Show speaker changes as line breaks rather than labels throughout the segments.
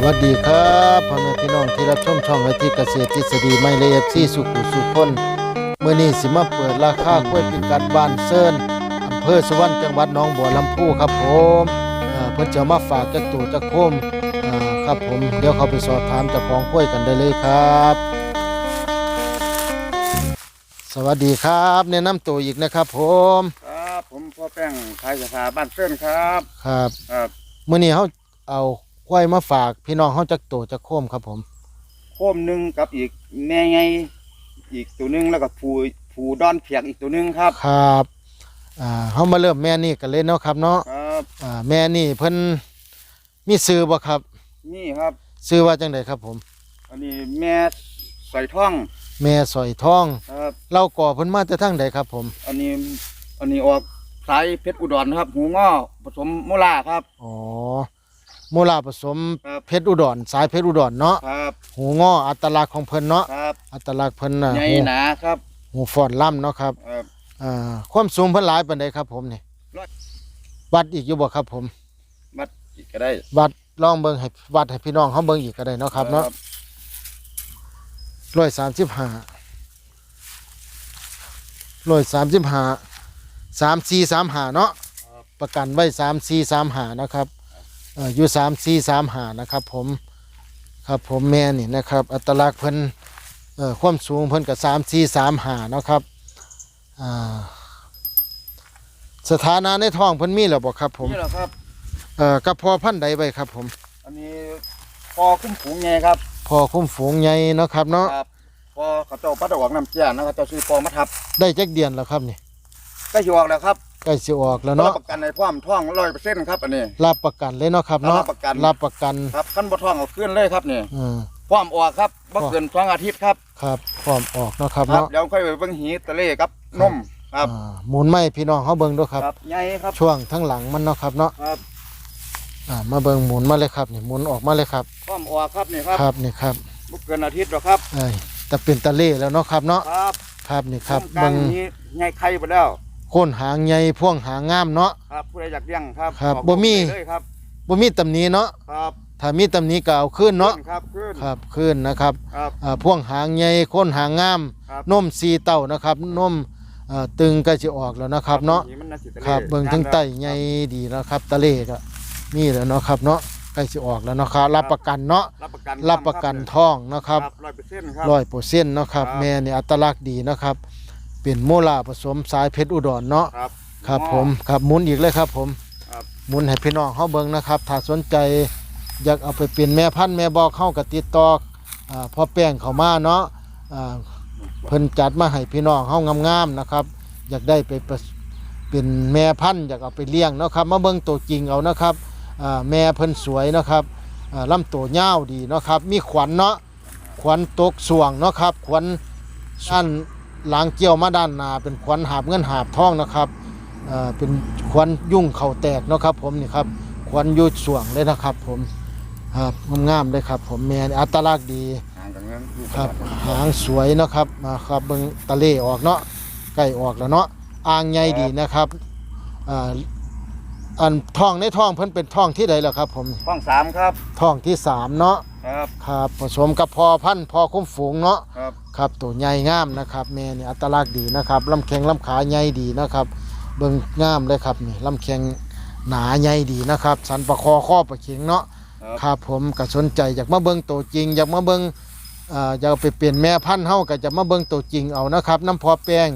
สวัสดีครับพ่อแม่พี่น้องที่รับชมช่องอาทิตย์เกษตรทฤษฎีไม่เลยเอฟซีสุขุสุขคนเมื่อนี้สิมาเปิดราคากล้วยปิกัดบ้านเซินอำเภอสุวรรณจังหวัดหนองบัวลำพูครับผมเอ่อเพิ่นจะมาฝากจักตู่จักโคมเอ่อครับผมเดี๋ยวเขาไปสอบถามเจ้าของกล้วยกันได้เลยครับ สวัสดีครับแนะนำตัวอีกนะครับ ผม
ครับผมพ่อแป้งขายสาขาบ้านเส้นครับ
ครับ
ครับ
มื้อนี้เฮาเอา กล้วยมาฝากพี่น้องเฮาจักตู่จักโคมครับผม
โคมหนึ่งกับอีกแม่ไงอีกตัวหนึ่งแล้วก็ผูผูดอนเพียกอีกตัวหนึ่งครับ
ครับอ่าเฮามาเริ่มแม่นี่กันเลยเนาะครับเนาะ
ครับ
อ่าแม่นี่เพิ่นมีซื้อบ่ครับ
นี่ครับ
ซื้อว่าจังไดครับผม
อันนี้แม่ใส่ท่อง
แม่สอยทอง
ครับ
เราก่อเพิ่นมาแต่ทางใดครับผม
อันนี้อันนี้ออกสายเพชรอุดรครับ หูง้อผสมโมลาครับ
อ๋อ มูลาผสม
ครับ
เพชรอุดรสายเพชรอุดรเนาะ
ครับ
หูงออัตลักษณ์ของเพิ่นเนาะ
ครับ
อัตลักษณ์เพิ่นน่ะ
ใหญ่
หู
หนาครับ
หูฟอนล่ำเนาะครับ
ครับ
อ่าความสูงเพิ่นหลายปานใดครับผมนี่
ร้อย
วัดอีกอยู่บ่ครับผม
มัดอีกก็ได้
วัดลองเบิ่งให้วัดให้พี่น้องเฮาเบิ่งอีกก็ได้เนาะครับเนาะ ร้อยสามสิบห้าร้อยสามสิบห้าสามสี่สามห้าเนาะประกันไว้สามสี่สามห้านะครับเอ่ออยู่สามสี่สามห้านะครับผมครับผมแม่นี่นะครับ อัตลักษณ์เพิ่นเอ่อความสูงเพิ่นกับสามสี่สามห้าเนาะครับอ่าสถานะในท้องเพิ่นมีแล้วบ่ครับผม
นี่แหละครับ
เอ่อกระพอพันธุ์ใดไว้ครับผม
อันนี้พอคุ้มฝูงไงครับ
พอคุ้มฝูงใหญ่เนาะครับเนาะ
ครับพอเขาเจ้าปัดออกน้ำเจ้านะเขาเจ้าซื้อปอมาทับ
ได้จักเดือนแล้วครับนี่
ใกล้จะออกแล้วครับ
ใกล้สิออกแล้ว
รั
เนาะ
บประกันในความท่องร้อยเปอร์เซ็นต์ครับอันนี้
รับประกันเลยเนาะครับเนาะ
รับประกัน
รับประกัน
ครับขั้นบ่ท่องเอาขึ้นเลยครับนี่
อืม
ความออกครับบ่เกินสองอาทิตย์ครับ
ครับพร้อมออกเนาะครับ
ครับ
เนาะ
เดี๋ยวค่อยไปเบิ่งหีตะเล่ครับนมครับ
อ่าหมุนไม้พี่น้องเขาเบิ่งด้วยครับ
ครับใหญ่ครับ
ช่วงทั้งหลังมันเนาะครับเนาะ
ครับ
อ่ามาเบิ่งหมุนมาเลยครับนี่หมุนออกมาเลยครับ
ความออกครับนี่ครับ
ครับนี่ครับ
บ่เกินอาทิตย์หรอกครับ
เอ้ยแต่เป็นตะเล่แล้วเนาะครับเนาะ
ครับ
ครับนี่ครับ
กลา
เบิ่
ง
ง
นี้ใหญ่ไข่ไปแล้ว
โคนหางใหญ่พ่วงหางงามเนาะ
ครับผู้ใดอยากเลี้ยงครับ
ครับ
ออก
บ่มี
ลูกได้เลยครับ
บ่มีตำหนิเนาะ
ครับ
ถ้ามีตำหนิก็เอาขึ้นเนาะ
ขึ้ครับขึ้น
ครับขึ้นนะครับ
ครับ
อ่าพ่วงหางใหญ่โคนหางงาม
ครับ
นมสีเต้านะครับนมเอ่อตึงก็สิออกแล้วนะครับเนาะ
หีมันน่สิตะ
ค
ล่
รับเบิ่งทั้งไตใหญ่ดีแล้วครับ ตะเลก็นี่แหล้วเนาะครับเนาะใกล้สิออกแล้วเนาะครับรับประกันเนาะ
รับประกัน
รับประกันท้องเนาะครับ
ร้อยเปอร์เซ็นต์ครับ
ร้อยเปอร์เซ็นต์เนาะครับ
ครับ
แม่นี่อัตลักษณ์ดีเนาะครับ เป็นโมลาผสมสายเพชรอุดรเนาะ
ครับ
ครับผมครับหมุนอีกเลยครับผม
ครับ
หมุนให้พี่น้องเฮาเบิ่งนะครับถ้าสนใจอยากเอาไปเป็นแม่พันธุ์แม่บอกเข้ากับติดต่ออ่าพ่อแป้งเขามาเนาะอ่าเพิ่นจัดมาให้พี่น้องเฮางามๆนะครับ อยากได้ไปประเป็นแม่พันธุ์อยากเอาไปเลี้ยงเนาะครับมาเบิ่งตัวจริงเอานะครับอ่าแม่เพิ่นสวยเนาะครับอ่าลำตัวยาวดีเนาะครับ มีขวัญเนาะขวัญตกสวงเนาะครับขวัญอัน หลังเกี่ยวมาด้านหน้าเป็นขวัญหาบเงินหาบทองนะครับอ่าเป็นขวัญยุ่งเข่าแตกเนาะครับ ผมนี่ครับขวัญอยุดสวงเลยนะครับ ผมครับงามๆเลยครับ ผมแม่นี่อัตลักษณ์ดี
ห่างกันเงินอยู่
ครับหางสวยเนาะครับมาครับเบิ่งตะเล่ออกเนาะใกล้ออกแล้วเนาะอ่างใหญ่ดีนะครับ อ่าอันท้องในท้องเพิ่นเป็นท้องที่ใดแล้วครับผม
ห้องสามครับ
ท้องที่สามเนาะ
ครับ
ครับผสมกับพอพันธุ์พอคุ้มฝูงเนาะ
ครับ
ครับตัวใหญ่งามนะครับแม่นี่อัตลักษณ์ดีนะครับลำแข้งลำขาใหญ่ดีนะครับ เบิ่งงามเลยครับนี่ลำแข้งหนาใหญ่ดีนะครับ สันประคอข้อประเข็งเนาะ
ครับ
ครับผมก็สนใจอยากมาเบิ่งตัวจริง อยากมาเบิ่งเอ่ออยากเอาไปเปลี่ยนแม่พันธุ์เฮาก็จะมาเบิ่งตัวจริงเอานะครับน้ำพอแป้ง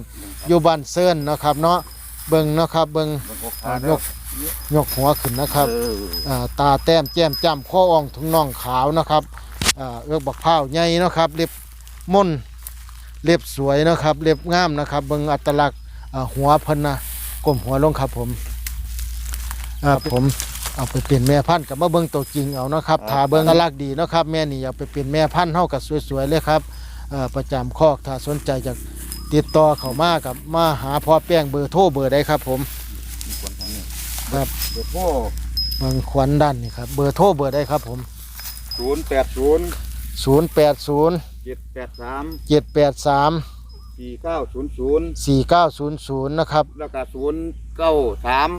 อยู่บ้านเซินนะครับเนาะเบิ่งเนาะครับเบิ่ง
เบิ่งหก
อ่า
ขาย
ก ยกหัวขึ้นนะครับ
เออ
อ่าตาแต้มแจ่มจ้ำข้ออ่องถุงน่องขาวนะครับอ่าเอื้อกบักพร้าวใหญ่เนาะครับ เล็บม่นเล็บสวยเนาะครับ เล็บงามนะครับเบิ่งอัตลักษณ์อ่าหัวเพิ่นนะก้มหัวลงครับผมอ่าผมเอาไปเปลี่ยนแม่พันธุ์กับมาเบิ่งตัวจริงเอาเนาะครับถ้าเบิ่งอัตลักษณ์ดีเนาะครับแม่นี่อยากไปเปลี่ยนแม่พันธุ์เฮากับสวยๆเลยครับเอ่อประจำคอกถ้าสนใจจากติดต่อเข้ามากับมาหาพ่อแป้งเบอร์โทรเบอร์ใดครับผม
มีคนทางนี้
ครับ
เบอร์โทร
เมืองขวัญด้านนี่ครับ เบอร์โทรเบอร์ใดครับผม
ศูนย์แปดศูนย์
080
เจ็ดแปดสาม
783
สี่เก้าศูนย์ศูนย์
4900 นะครับ
แล้วก็ศูนย์เก้าสาม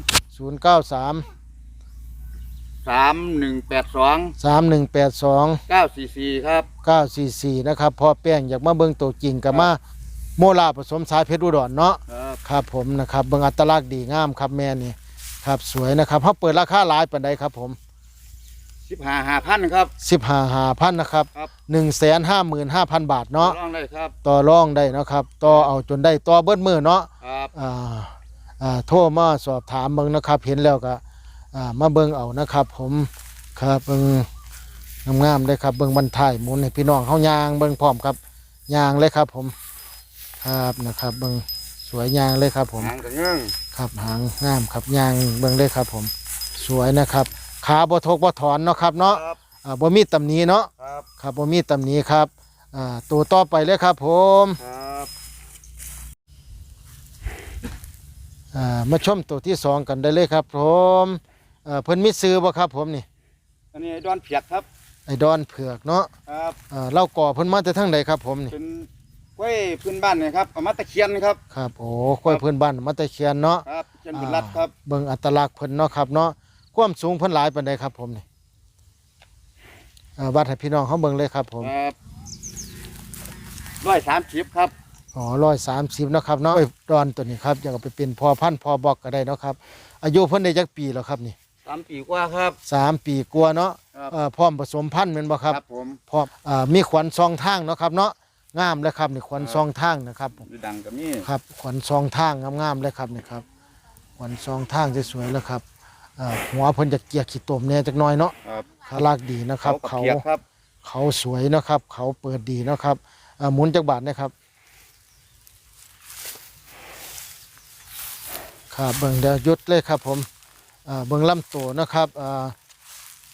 093
สามหนึ่งแปดสอง
สามหนึ่งแปดสอง
เก้าสี่สี่ครับ
เก้าสี่สี่นะครับพอแป้งอยากมาเบิ่งตัวจริงกับมาโมลาผสมสายเพชรอุดรเนาะ
ครับ
ครับผมนะครับเบิ่งอัตลักษณ์ดีงามครับแม่นี่ ครับสวยนะครับเขาเปิดราคาหลายปานใดครับผม
สิบห้าห้าพันครับ
สิบห้าหาพันนะครับ
ครับ
หนึ่งแสนห้าหมื่นห้าพันบาทเนาะ
ลองได้ครับ
ต่อรองได้นะครับต่อเอาจนได้ต่อเบิ้มือเนาะ
ครับ
อ่าอ่าโทรมาสอบถามเบิ่งนะครับ เห็นแล้วก็อ่ามาเบิ่งเอานะครับ ผมครับเบิ่งงามๆเลยครับเบิ่งบรรทายหมุนให้พี่น้องเฮายางเบิ่งพร้อมครับยางเลยครับผมครับนะครับเบิ่งสวยยางเลยครับผม
หางกระเงื่อง
ครับหางงามครับยางเบิ่งเลยครับผม สวยนะครับขาบ่ทกบ่ถอนเนาะครับเนาะ
ครับ
อ่าบ่มีตำหนิเนาะ
ครับ
ครับบ่มีตำหนิครับอ่าตัวต่อไปเลยครับผม
ครับ
อ่ามาชมตัวที่สองกันได้เลยครับผมเอ่อเพิ่นมีซื้อบ่ครับผมนี่
อันนี้ดอนเพียกครับ
ไอ้ดอนเผือกเนาะ
ครับ
อ่าเล่าก่อเพิ่นมาแต่ทางใดครับผมนี่
เป็น กล้วยพื้นบ้านเนี่ยครับเอามาตะเคียนครับ
ครับโอ้ค่อยเพิ่นบ้านมาแต่เคียนเนาะ
ครับเคียนบุญรัตน์ครับ
อ่าเบิ่งอัตลักษณ์เพิ่นเนาะครับเนาะความสูงเพิ่นหลายปานใดครับผมนี่อ่าวัดให้พี่น้องเขาเบิ่งเลยครับผม
ครับร้อยสามสิบครับ
อ๋อร้อยสามสิบนาะครับเนาะเอ้ยดอนตัวนี้ครับอยากเอาไปเป็นพอพันธุ์พอบอกก็ได้เนาะครับ อายุเพิ่นได้จักปีแล้วครับนี่
สามปีกว่าครับ
สามปีกว่าเนาะ
ครับ
เอ่อพร้อมผสมพันธุ์แม่นบ่ครับ
ผม
พร้อมอ่ามีขวัญซองทางเนาะครับเนาะ งามเลยครับนี่ขวัญซองทางนะครับ
ดูดังกับนี่
ครับขวัญซองทางงามๆเลยครับนี่ครับขวัญซองทางสวยๆแล้วครับอ่าหัวเพิ่นจะเกียกขี้ตมแหน่จักหน่อยเนาะ
ครับ
ขาลากดีนะครับ
เขา
เขา
เพียกครับ
เขาสวยนะครับ เขาเปิดดีนะครับอ่าหมุนจักบาทนะครับครับเบิ่งเดี๋ยวหยุดเลยครับผมอ่าเบิ่งลำตัวนะครับอ่า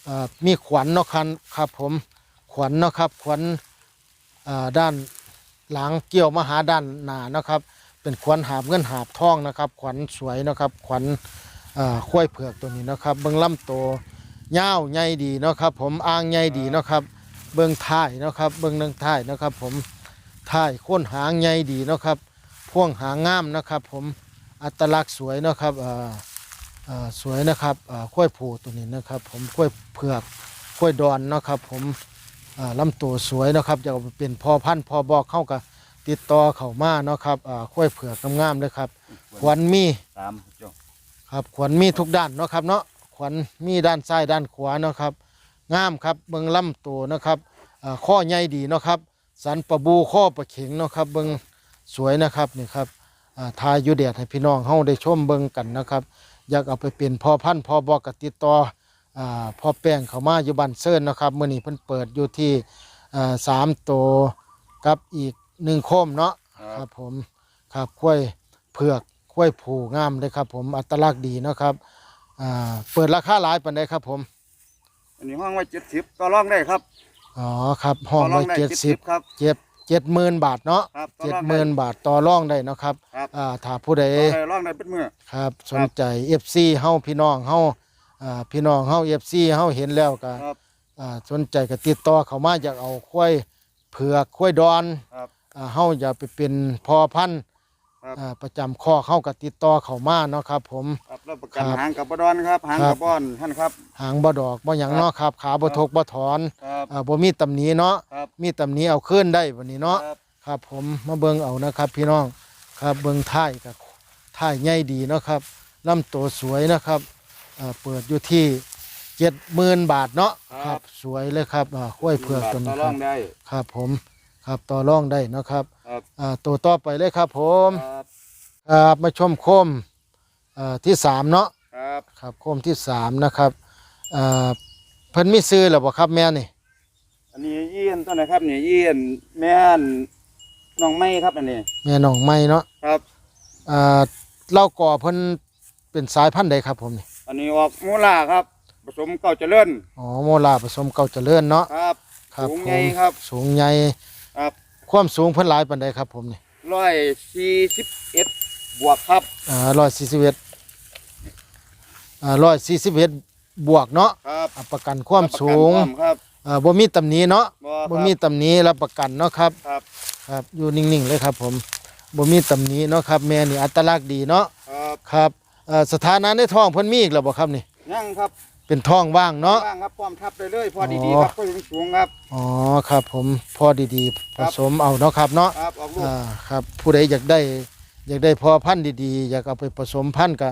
อ่ามีขวัญเนาะครับครับผมขวัญเนาะครับขวัญอ่า ด้านหลังเกี่ยวมาหาด้านหนานะครับ เป็นขวัญหาบเงินหาบทองนะครับ ขวัญสวยนะครับขวัญข้วยเผือกตัวนี้นะครับ เบิ่งลำตัวยาวใหญ่ดีนะครับ ผมอ่างใหญ่ดีนะครับ เบิ่งท้ายนะครับ เบิ่งเรื่องท้ายนะครับ ผมท้ายค้นหางใหญ่ดีนะครับพ่วงหางงามนะครับ ผมอัตลักษณ์สวยนะครับสวยนะครับข้วยผูตัวนี้นะครับ ผมข้วยเผือกข้วยดอนนะครับ ผม ลำตัวสวยนะครับจะเอาไปเป็นพอพันพอบอกเข้ากับติดต่อเข้ามาเนาะครับอ่าข้วยเผือกงามๆเลยครับ ขวัญมี
สาม
ครับขวัญมีทุกด้านเนาะครับเนาะขวัญมีด้านซ้ายด้านขวาเนาะครับงามครับเบิ่งลำตัวนะครับข้อใหญ่ดีเนาะครับ สันปะบูข้อประเข็งเนาะครับเบิ่งสวยนะครับนี่ครับทายอยูเดียดให้พี่น้องเฮาได้ชมเบิ่งกันนะครับ อยากเอาไปเป็นพอพันพอบอกกับติดต่อ พ่อแป้งเขามาอยู่บ้านเซิร์นนะครับมื้อนี้เพิ่นเปิดอยู่ที่อ่าสามตัวกับอีกหนึ่งโคมเนาะครับผมครับกล้วยเผือกกล้วยผูงามเลยครับ ผมอัตลักษณ์ดีเนาะครับอ่าเปิดราคาหลายปันใดครับ ผม
อันนี้ห้องไว้เจ็ดสิบก็ร้องได้ครับ
อ๋อครับห้อง
ต่
ไว้
ได้
เจ็ดสิบ
ครับ
เจ็ดเจ็ดหมื่นบาทเนาะ
ครับต่อ
เจ็ด
รอง
หมื่น
ได้
บาทต่อรองได้เนาะครับ
ครับ
อ่าถ้าผู้ใด
ต่อได้ร้องได้เป็นมือ
ครับ สนใจเอฟซีเฮาพี่น้องเฮา อ่าพี่น้องเฮาเอฟซีเฮาเห็นแล้วก็
ครับ
อ่าสนใจก็ติดต่อเขามาอยากเอากล้วยเผือกกล้วยดอน
ครับ
อ่าเฮาอยากไปเป็นพอพันธุ์
ครับ
อ่าประจำข้อเข้ากับติดต่อเขามาเนาะครับ ผม
ครับรับประกัน
ครับ
หางกับบดอนครับหาง
ครั
กับบบอนท่านครับ
หางบ่ดอกบ่หยังเนาะครับ ขาบ่ทกบ่ถอน
ครับ
อ่าบ่มีตำหนิเนาะ
ครับ
มีตำหนิเอาขึ้นได้วันนี้เนาะ
ครับ
ครับผมมาเบิ่งเอานะครับ พี่น้องครับเบิ่งท้ายกับท้ายใหญ่ดีเนาะครับลำตัวสวยนะครับ อ่าเปิดอยู่ที่70,000บาทเนาะครับ สวยเลยครับอ่าข้วยเผือกตัว
ต่
นี้
อ
ค
ร้อ
รับ
งได้
ครับผมครับต่อรองได้เนาะครับ
ครับ
อ่าตัวต่อไปเลยครับผม
ครับ
ครับมาชมโคมอ่าที่สามเนาะ
ครับ
ครับโคมที่สามนะครับอ่าเพิ่นมีซื้อหรือเปล่าครับแม่นี่
อันนี้เยี่ยนต้นไหนครับเนี่ยเยี่ยนแม่นน้องไม้ครับอันนี้
แม่น้องไม้เนาะ
ครับ
อ่าเล่าก่อเพิ่นเป็นสายพันธุ์ใดครับผมนี่
อันนี้ออกมูลาครับ ผสมเก่าเจริญ
อ๋อโมลาผสมเก่าเจริญเนาะ
ครับ
ครับ
สูง
ผ
ใหญ่
ม
ครับ
สูงใหญ่
ครับ
ความสูงเพิ่นหลายปานใดครับผมนี่
ร้อยสี่สิบเอ็ดบวกครับ
อ่าร้อยสี่สิบเอ็ดอ่าร้อยสี่สิบเอ็ดบวกเนาะ
ครับ
อ่าประกันความสูง
รับประกันความครับ
อ่าบ่มีตำหนิเนาะ
บ่
บ่
ครับ
มีตำหนิรับประกันเนาะครับ
ครับ
ครับอยู่นิ่งๆเลยครับผมบ่มีตำหนิเนาะครับแม่นี่อัตลักษณ์ดีเนาะ
ครับ
ครับ เอ่อสถานะในท้องเพิ่นมีอีกแล้วบ่ครับนี่
ยังครับ
เป็นท้องว่างเนาะ
ว่างครับพร้อมทับได้เลยพอ
อ๋
ดี
อ
ๆครับก็ยังสูงครับ
อ๋อครับผมพอดีๆ ผ
ครับ
สมเอาเนาะครับเนาะ
ครับออกลูก
อ่าครับผู้ใดอยากได้อยากได้พอพันธุ์ดีๆ อยากเอาไปผสมพันธุ์ก็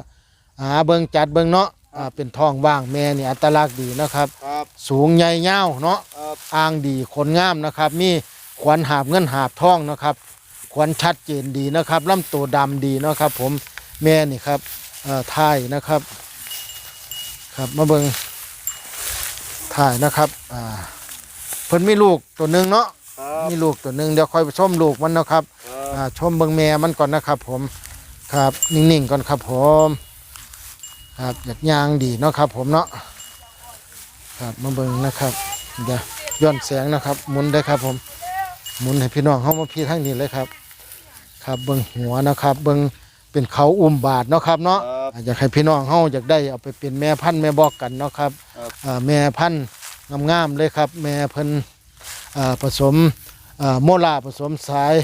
หาเบิ่งจัดเบิ่งเนาะอ่าเป็นท้องว่างแม่นี่อัตลักษณ์ดีนะครับ
ครับ
สูงใหญ่ยาวเนาะ
ครับ
อ่างดีขนงามนะครับ มีขวัญหาบเงินหาบทองนะครับขวัญชัดเจนดีนะครับลำตัวดำดีเนาะครับ ผมแม่นี่ครับเอ่อ ถ่ายนะครับครับมาเบิงถ่ายนะครับอ่าเพิ่นมีลูกตัวหนึ่งเนาะ
ครับ
มีลูกตัวหนึ่งเดี๋ยวค่อยไปชมลูกมันเนาะครับ
ครับ
อ่าชมเบิงแม่มันก่อนนะครับ ผมครับนิ่งๆก่อนครับผมครับอยากยางดีเนาะครับ ผมเนาะครับมาเบิงนะครับเดี๋ยวย้อนแสงนะครับหมุนได้ครับผมหมุนให้พี่น้องเข้ามาพี่ทั้งนี้เลยครับ ครับเบิงหัวนะครับเบิง เป็นเขาอุ้มบาทเนาะครับเนาะ
ครับ
อยากให้พี่น้องเฮาอยากได้เอาไปเป็นแม่พันธุ์แม่บอกกันเนาะครับ
ครับ
อ่าแม่พันธุ์งามๆเลยครับ แม่เพิ่นอ่าผสมอ่าโมลาผสมสาย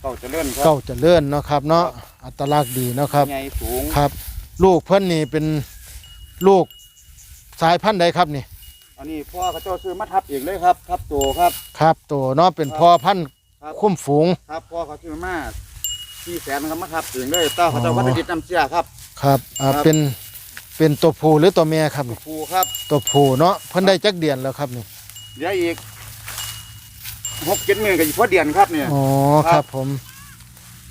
เข้าเจะเลื่อนครั
เก้าเจริญเนาะครับเนาะอัตลักษณ์ดีเนาะครับ
ใหญ่สูง
ครับ ลูกเพิ่นนี่เป็นลูกสายพันธุ์ใดครับนี่
อันนี้พ่อเขาเจ้าซื้อมาทับเองเลยครับทับโตครับ
ครับตัวเนาะเป็น
ครับ
พอพันธุ์
ครับ
คุ้มฝูง
ครับพ่อเขาซื้อมา ที่แสนครับมาทับเองเลยเต้าเขาเจ้า
อ๋อ
วัดดิดน้ำเสียครับ
ครับอ่า
ครับ
เป็นเป็นตัวผู้หรือตัวแม่ครับนี่
ครูครับ
ตัวผู้เนาะเพิ่นได้จักเดือนแล้วครับนี่
เดี๋ยวอีกหกเจ็ดหมื่นกับอีกพอเดียนครับเนี่ย
อ๋อค
ครั
รับ บผม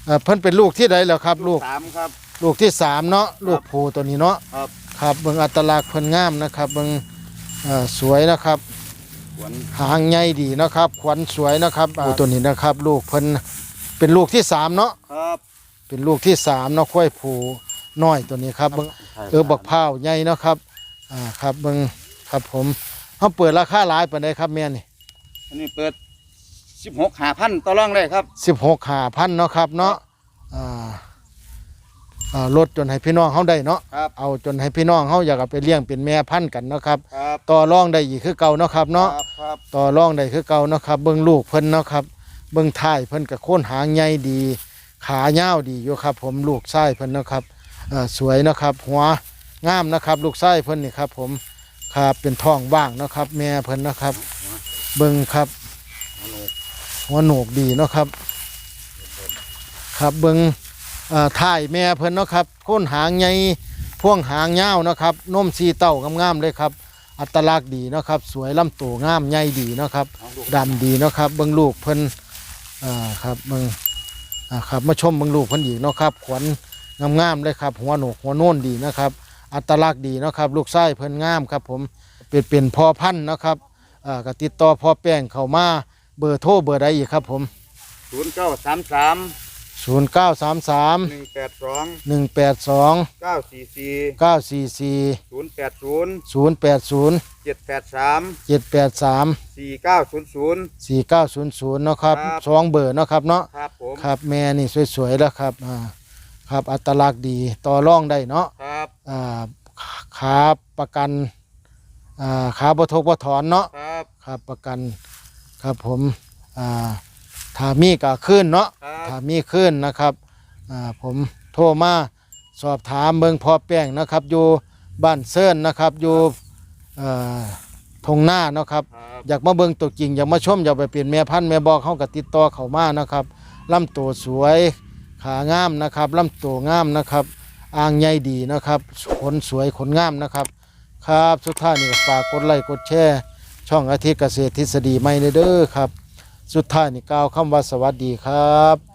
อ่าเพิ่นเป็นลูกที่ใดแล้วครับลูก
สามครับ
ลูกที่สามเนาะลูกผู้ตัวนี้เนาะ
ครับ
ครับเบิ่งอัตลักษณ์เพิ่นงามนะครับเบิ่งเอ่อสวยนะครับ
สวน
หางใหญ่ดีนะครับ ขวัญสวยนะครับผู้ตัวนี้นะครับ ลูกเพิ่น เป็นลูกที่สามเนาะ
ครับ
เป็นลูกที่สามเนาะค่อยผูน้อยตัวนี้ครับเบิ่งเออบักพร้าวใหญ่เนาะครับอ่าครับเบิ่งครับผมเขาเปิดราคาหลายปานใดครับแม่นี่
อันนี้เปิดสิบหกหาพันต่อรองเลยครับ
สิบหกห้าพันเนาะครับเนาะอ่าอ่าลดจนให้พี่น้องเขาได้เนาะ
ครับ
เอาจนให้พี่น้องเขาอยากเอาไปเลี้ยงเป็นแม่พันธุ์กันเนาะครับ
ครับ
ต่อรองได้อีกคือเก่าเนาะครับเนาะ
ครับครับ
ต่อรองได้คือเก่าเนาะครับเบิ่งลูกเพิ่นเนาะครับ เบิ่งท้ายเพิ่นกับโคนหางใหญ่ดี ขายาวดีอยู่ครับ ผมลูกไส้เพิ่นนะครับเอ่อสวยนะครับ หัวงามนะครับ ลูกไส้เพิ่นนี่ครับ ผมครับเป็นท้องว่างนะครับ แม่เพิ่นนะครับ เบิ่งครับ หัวโหนกดีเนาะครับ ครับเบิ่งเอ่อท้ายแม่เพิ่นเนาะครับโคนหางใหญ่พ่วงหางยาวเนาะครับนมสีเต้างามๆเลยครับ อัตลักษณ์ดีเนาะครับ สวยลำตัวงามใหญ่ดีเนาะครับดำดีเนาะครับเบิ่งลูกเพิ่น อ่าครับมึงอ่าครับมาชมมึงลูกเพิ่นอีกเนาะครับ ขวัญงามๆเลยครับ หัวโหนกหัวโน่นดีนะครับ อัตลักษณ์ดีเนาะครับ ลูกไส้เพิ่นงามครับ ผมเป็นเป็นพอพันธุ์เนาะครับอ่าก็ติดต่อพอแป้งเข้ามาเบอร์โทรเบอร์ใดอีกครับผม
ศูนย์เก้าสามสาม
0933
หนึ่งแปดสอง
182
เก้าสี่สี่
944
ศูนย์แปดศูนย์
080
เจ็ดแปดสาม
783
สี่เก้าศูนย์ศูนย์
4900เนาะครับ
ครับ
สองเบอร์เนาะครับเนาะ
ครับผม
ครับแม่นี่สวยๆแล้วครับอ่าครับอัตลักษณ์ดีต่อรองได้เนาะ
ครับ
อ่าขาประกันอ่าขาบทกบถอนเนาะ
ครับ
ครับประกันครับผมอ่า ถ้ามีก็ขึ้นเนาะ
ครั
ถ้า
บ
มีขึ้นนะครับอ่าผมโทรมาสอบถามเมืองพอแป้งนะครับ อยู่บ้านเซินนะครับ อยู่เอ่อทงหน้าเนาะครับ
ครับ
อยากมาเบิ่งตัวจริงอยากมาชมอยากไปเปลี่ยนแม่พันธุ์แม่บอกเขาก็ติดต่อเข้ามานะครับลำตัวสวยขางามนะครับลำตัวงามนะครับอ่างใหญ่ดีนะครับขนสวยขนงามนะครับ ครับสุดท้ายนี่ก็ฝากกดไลค์กดแชร์ช่องอาทิตย์เกษตรทฤษฎีใหม่เด้อครับ สุดท้ายนี่กล่าวคำว่าสวัสดีครับ